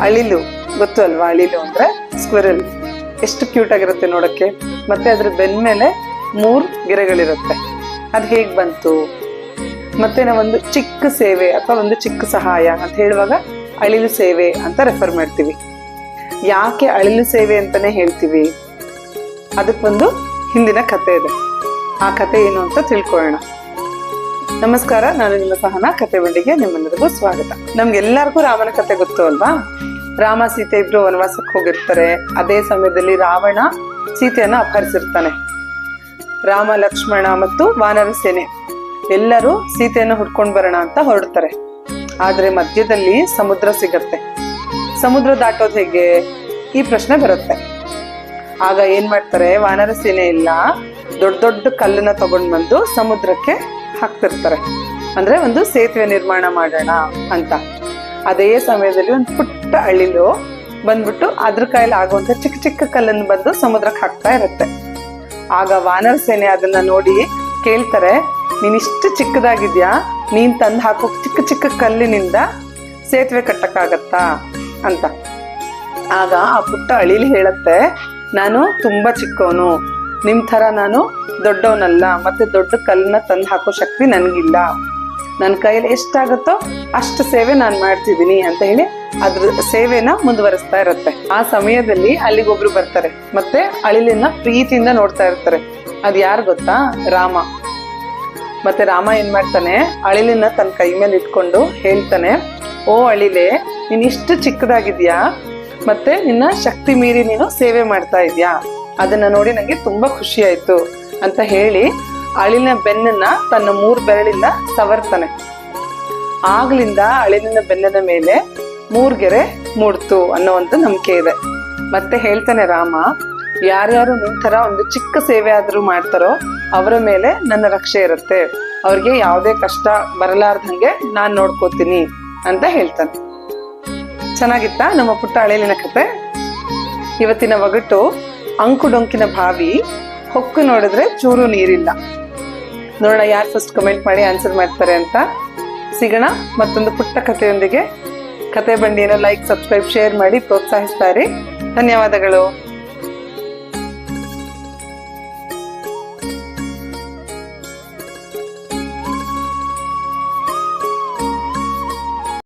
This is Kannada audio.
ಅಳಿಲು, ಗೊತ್ತು ಅಲ್ವಾ ಅಳಿಲು ಅಂದ್ರೆ ಸ್ಕ್ವಿರಲ್ ಎಷ್ಟು ಕ್ಯೂಟ್ ಆಗಿರುತ್ತೆ ನೋಡಕ್ಕೆ. ಮತ್ತೆ ಅದ್ರ ಬೆನ್ಮೇಲೆ ಮೂರ್ ಗೆರೆಗಳಿರುತ್ತೆ ಅದು ಹೇಗ್ ಬಂತು? ಮತ್ತೆ ನಾವೊಂದು ಚಿಕ್ಕ ಸೇವೆ ಅಥವಾ ಒಂದು ಚಿಕ್ಕ ಸಹಾಯ ಅಂತ ಹೇಳುವಾಗ ಅಳಿಲು ಸೇವೆ ಅಂತ ರೆಫರ್ ಮಾಡ್ತೀವಿ. ಯಾಕೆ ಅಳಿಲು ಸೇವೆ ಅಂತಾನೆ ಹೇಳ್ತೀವಿ? ಅದಕ್ಕೊಂದು ಹಿಂದಿನ ಕತೆ ಇದೆ. ಆ ಕತೆ ಏನು ಅಂತ ತಿಳ್ಕೊಳ್ಳೋಣ. ನಮಸ್ಕಾರ, ನಾನು ನಿಮ್ಮ ಸಹನ, ಕತೆ ಬಂಡಿಗೆ ನಿಮ್ಮೆಲ್ಲರಿಗೂ ಸ್ವಾಗತ. ನಮ್ಗೆಲ್ಲರಿಗೂ ರಾಮನ ಕತೆ ಗೊತ್ತು ಅಲ್ವಾ? ರಾಮ ಸೀತೆ ಇಬ್ರು ವನವಾಸಕ್ಕೆ ಹೋಗಿರ್ತಾರೆ. ಅದೇ ಸಮಯದಲ್ಲಿ ರಾವಣ ಸೀತೆಯನ್ನ ಅಪಹರಿಸಿರ್ತಾನೆ. ರಾಮ, ಲಕ್ಷ್ಮಣ ಮತ್ತು ವಾನರ ಸೇನೆ, ಎಲ್ಲರೂ ಸೀತೆಯನ್ನು ಹುಡ್ಕೊಂಡ್ ಬರೋಣ ಅಂತ ಹೊರಡ್ತಾರೆ. ಆದ್ರೆ ಮಧ್ಯದಲ್ಲಿ ಸಮುದ್ರ ಸಿಗತ್ತೆ. ಸಮುದ್ರ ದಾಟೋದು ಹೇಗೆ? ಈ ಪ್ರಶ್ನೆ ಬರುತ್ತೆ. ಆಗ ಏನ್ ಮಾಡ್ತಾರೆ? ವಾನರ ಸೇನೆ ಎಲ್ಲ ದೊಡ್ಡ ದೊಡ್ಡ ಕಲ್ಲನ್ನ ತಗೊಂಡ್ ಬಂದು ಸಮುದ್ರಕ್ಕೆ ಹಾಕ್ತಿರ್ತಾರೆ. ಅಂದ್ರೆ ಒಂದು ಸೇತುವೆ ನಿರ್ಮಾಣ ಮಾಡೋಣ ಅಂತ. ಅದೇ ಸಮಯದಲ್ಲಿ ಒಂದು ಪುಟ್ಟ ಅಳಿಲು ಬಂದ್ಬಿಟ್ಟು ಅದ್ರ ಕೈಯಲ್ಲಿ ಆಗುವಂತ ಚಿಕ್ಕ ಚಿಕ್ಕ ಕಲ್ಲನ್ನು ಬಂದು ಸಮುದ್ರಕ್ಕೆ ಹಾಕ್ತಾ ಇರುತ್ತೆ. ಆಗ ವಾನರ ಸೇನೆ ಅದನ್ನ ನೋಡಿ ಕೇಳ್ತಾರೆ ನೀನಿಷ್ಟು ಚಿಕ್ಕದಾಗಿದ್ಯಾ? ನೀನ್ ತಂದು ಹಾಕೋ ಚಿಕ್ಕ ಚಿಕ್ಕ ಕಲ್ಲಿನಿಂದ ಸೇತುವೆ ಕಟ್ಟಕ್ಕಾಗತ್ತಾ? ಅಂತ. ಆಗ ಆ ಪುಟ್ಟ ಅಳಿಲಿ ಹೇಳತ್ತೆ, ನಾನು ತುಂಬಾ ಚಿಕ್ಕವನು. ನಿಮ್ ತರ ನಾನು ದೊಡ್ಡವನಲ್ಲ, ಮತ್ತೆ ದೊಡ್ಡ ಕಲ್ಲನ್ನ ತಂದು ಹಾಕೋ ಶಕ್ತಿ ನನಗಿಲ್ಲ. ನನ್ನ ಕೈಯಲ್ಲಿ ಎಷ್ಟಾಗುತ್ತೋ ಅಷ್ಟು ಸೇವೆ ನಾನು ಮಾಡ್ತಿದ್ದೀನಿ ಅಂತ ಹೇಳಿ ಅದ್ರ ಸೇವೆನ ಮುಂದುವರಿಸ್ತಾ ಇರುತ್ತೆ. ಆ ಸಮಯದಲ್ಲಿ ಅಲ್ಲಿಗೊಬ್ರು ಬರ್ತಾರೆ, ಮತ್ತೆ ಅಳಿಲಿನ ಪ್ರೀತಿಯಿಂದ ನೋಡ್ತಾ ಇರ್ತಾರೆ. ಅದು ಯಾರು ಗೊತ್ತಾ? ರಾಮ. ಮತ್ತೆ ರಾಮ ಏನ್ ಮಾಡ್ತಾನೆ? ಅಳಿಲಿನ ತನ್ನ ಕೈ ಮೇಲೆ ಇಟ್ಕೊಂಡು ಹೇಳ್ತಾನೆ, ಓ ಅಳಿಲೆ, ನೀನ್ ಇಷ್ಟು ಚಿಕ್ಕದಾಗಿದ್ಯಾ, ಮತ್ತೆ ನಿನ್ನ ಶಕ್ತಿ ಮೀರಿ ನೀನು ಸೇವೆ ಮಾಡ್ತಾ ಇದ್ಯಾ? ಅದನ್ನ ನೋಡಿ ನನಗೆ ತುಂಬಾ ಖುಷಿ ಆಯ್ತು ಅಂತ ಹೇಳಿ ಅಳಿನ ಬೆನ್ನನ್ನ ತನ್ನ ಮೂರು ಬೆರಳಿಂದ ಸವರ್ತಾನೆ. ಆಗ್ಲಿಂದ ಅಳಿನ ಬೆನ್ನದ ಮೇಲೆ ಮೂರ್ ಗೆರೆ ಮೂಡ್ತು ಅನ್ನೋ ಒಂದು ನಂಬಿಕೆ ಇದೆ. ಮತ್ತೆ ಹೇಳ್ತಾನೆ ರಾಮ, ಯಾರ್ಯಾರು ನಿಂತರ ತರ ಒಂದು ಚಿಕ್ಕ ಸೇವೆ ಆದ್ರೂ ಮಾಡ್ತಾರೋ ಅವರ ಮೇಲೆ ನನ್ನ ರಕ್ಷೆ ಇರುತ್ತೆ. ಅವ್ರಿಗೆ ಯಾವುದೇ ಕಷ್ಟ ಬರಲಾರ್ದಂಗೆ ನಾನು ನೋಡ್ಕೋತೀನಿ ಅಂತ ಹೇಳ್ತಾನೆ. ಚೆನ್ನಾಗಿತ್ತಾ ನಮ್ಮ ಪುಟ್ಟ ಅಳಿಲಿನ ಕತೆ? ಇವತ್ತಿನ ಒಗಟು ಅಂಕುಡೊಂಕಿನ ಬಾವಿ, ಹೊಕ್ಕು ನೋಡಿದ್ರೆ ಚೂರು ನೀರಿಲ್ಲ. ನೋಡೋಣ ಯಾರು ಫಸ್ಟ್ ಕಮೆಂಟ್ ಮಾಡಿ ಆನ್ಸರ್ ಮಾಡ್ತಾರೆ ಅಂತ. ಸಿಗೋಣ, ಮತ್ತೊಂದು ಪುಟ್ಟ ಕಥೆಯೊಂದಿಗೆ. ಕತೆ ಬಂಡಿಯನ್ನು ಲೈಕ್ ಸಬ್ಸ್ಕ್ರೈಬ್ ಶೇರ್ ಮಾಡಿ ಪ್ರೋತ್ಸಾಹಿಸ್ತಾರೆ. ಧನ್ಯವಾದಗಳು.